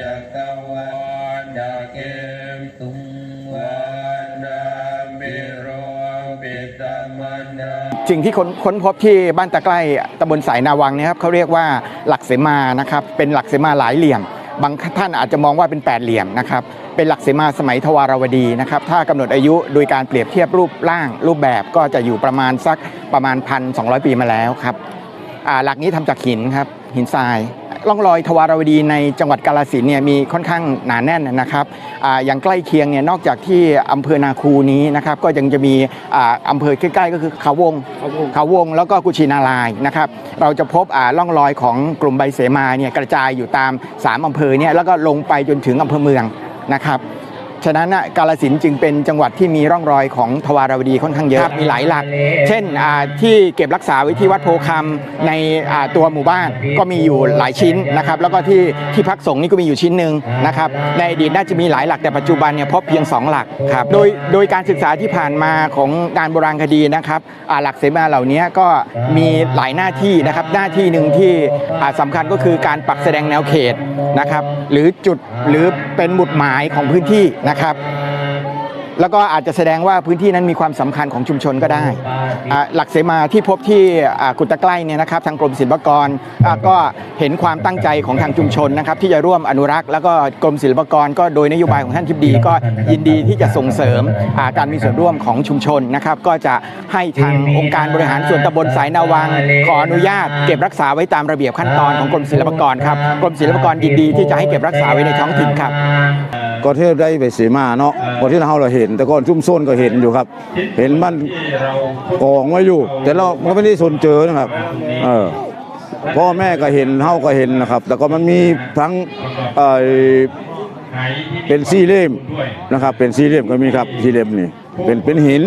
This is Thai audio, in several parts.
จักรวาลดาเกตุงวานามิโรปิตมันดาสิ่งที่ค้นค้นพบที่บ้านตะไคร่ตำบลสายนาวังนี่ยครับเขาเรียกว่าหลักเสมานะครับเป็นหลักเสมาหลายเหลี่ยม บางท่านอาจจะมองว่าเป็นแปดเหลี่ยมนะครับเป็นหลักเสมาสมัยทวารวดีนะครับถ้ากำหนดอายุโดยการเปรียบเทียบรูปร่าง รูปแบบก็จะอยู่ประมาณสักประมาณพันสองปีมาแล้วครับหลักนี้ทำจากหินครับ หินทรายร่องรอยทวารวดีในจังหวัดกาฬสินธุ์เนี่ยมีค่อนข้างหนาแน่นนะครับอาอย่างใกล้เคียงเนี่ยนอกจากที่อำเภอนาคูนี้นะครับก็ยังจะมีอ่าอำเภอใกล้ๆก็คือเขาวงเขาวงแล้วก็กุชินารายณ์นะครับเราจะพบอ่าร่องรอยของกลุ่มใบเสมาเนี่ยกระจายอยู่ตาม 3 อำเภอเนี่ยแล้วก็ลงไปจนถึงอำเภอเมืองนะครับ ฉะนั้นน่ะกาลสินธุ์จึงเป็นจังหวัดที่มีร่องรอยของทวารวดีค่อนข้างเยอะมีหลายหลัก เช่นอ่าที่เก็บรักษาไว้ที่วัดโพคำในอ่าตัวหมู่บ้านก็มีอยู่หลายชิ้นนะครับแล้วก็ที่ที่พักสงฆ์นี่ก็มีอยู่ชิ้นหนึ่งนะครับในอดีตน่าจะมีหลายหลักแต่ปัจจุบันเนี่ยพบเพียง 2 หลักครับโดยโดยการศึกษาที่ผ่านมาของการโบราณคดีนะครับอ่าหลักเสมาเหล่านี้ก็มีหลายหน้าที่นะครับหน้าที่หนึ่งที่อ่าสำคัญก็คือการปักแสดงแนวเขตนะครับหรือจุดหรือเป็นหมุดหมายของพื้นที่นะครับ แล้วก็อาจจะแสดงว่าพื้นที่นั้นมีความสำคัญของชุมชนก็ได้ หลักเสมาที่พบที่กุตะใกล้เนี่ยนะครับทางกรมศิลปากรก็เห็นความตั้งใจของทางชุมชนนะครับที่จะร่วมอนุรักษ์ แล้วก็กรมศิลปากรก็โดยนโยบายของท่านทิบดีก็ยินดีที่จะส่งเสริมาการมีส่วนร่วมของชุมชนนะครับก็จะให้ทางองค์การบริหารส่วนตำบลสายนาวัง ขออนุญาตเก็บรักษาไว้ตามระเบียบขั้นตอนของกรมศิลปากรครับกรมศิลปากรยินดีที่จะให้เก็บรักษาไว้ในท้องถิ่นครับก็เที่ได้ไปเสมาเนาะก่อนที่เราเราเห็นแต่ก่อนชุ่มส้นก็เห็นอยู่ครับ เห็นมันกองไว้อยู่ แต่เราก็ไม่ได้สนเจอนะครับ เออพ่อแม่ก็เห็นเฮาก็เห็นนะครับ แต่ก็มันมีทั้งเอ่อเป็นสี่เหลี่ยมนะครับ เป็นสี่เหลี่ยมก็มีครับสี่เหลี่ยมนี่เป็นเป็นหิน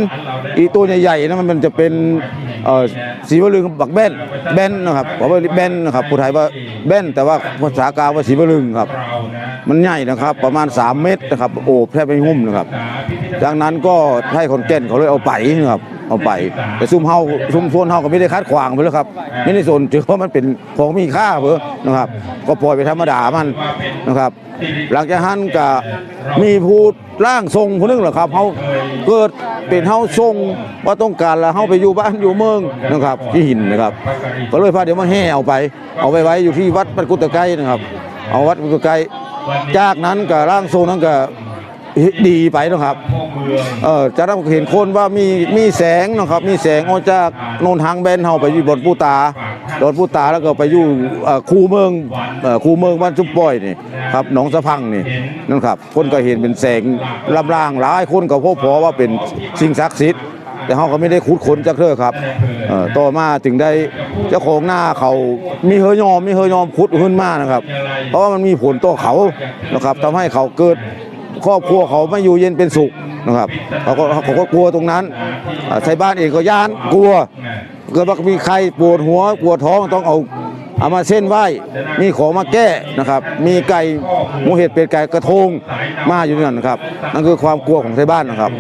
อีตัวใหญ่ๆนะมันจะเป็น เอ่อสีวลึงบักแบนแบนนะครับเพราะว่าแบนนะครับผู้ไทยว่าแบนแต่ว่าภาษากลางว่าสีวลึงครับ มันใหญ่นะครับ ประมาณ 3 เมตรนะครับโอบแทบไม่หุ้มนะครับดังนั้นก็ให้คนแก่นเขาเลยเอาไปนะครับ เอาไปแต่ซุ่มเฮาซุ่มโซนเฮาก็ไม่ได้คัดขวางไปแล้วครับไม่ได้สนถือว่ามันเป็นของมีค่าเพื่อนะครับ ก็ปล่อยไปธรรมดามันนะครับ หลังจากนั้นก็มีผู้ร่างทรงผู้หนึงเหรอครับเฮาเกิดเป็นเฮาทรงว่าต้องการแล้วเฮาไปอยู่บ้านอยู่เมืองนะครับที่หินนะครับ ก็เลยพาเดี๋ยวมาแห่เอาไป เอาไปไว้อยู่ที่วัดปัดกุตตะไกนะครับ เอาวัดกุตตะไกจากนั้นก็ร่างทรงนั้นก็ ดีไปนะครับเออจะได้เห็นคนว่ามีมีแสงนะครับ มีแสงออกจากโนนทางแบนเฮาไปอยู่บนปูตาบนปูตาแล้วก็ไปอยู่คูเมืองคูเมืองบ้านจุ๊บป้อยนี่ครับหนองสะพังนี่นั่นครับ คนก็เห็นเป็นแสงลำรางหลายคนก็พบพอว่าเป็นสิ่งศักดิ์สิทธิ์แต่เขาก็ไม่ได้ขุดค้นจากเธอครับต่อมาถึงได้เจ้าของหน้าเขามีเฮยอมมีเฮยอมขุดขึ้นมานะครับ เพราะว่ามันมีผลต่อเขานะครับทำให้เขาเกิด ครอบครัวเขาไม่อยู่เย็นเป็นสุขนะครับเขาก็เขาก็กลัวตรงนั้นใชาวบ้านเองก็ย่านกลัวเกิดว่ามีใครปวดหัวปวดท้องต้องเอาเอามาเส้นไหว้มีของมาแก้นะครับ มีไก่หมูเห็ดเป็ดไก่กระทงมาอยู่นั่นนะครับนั่นคือความกลัวของชาวบ้านนะครับ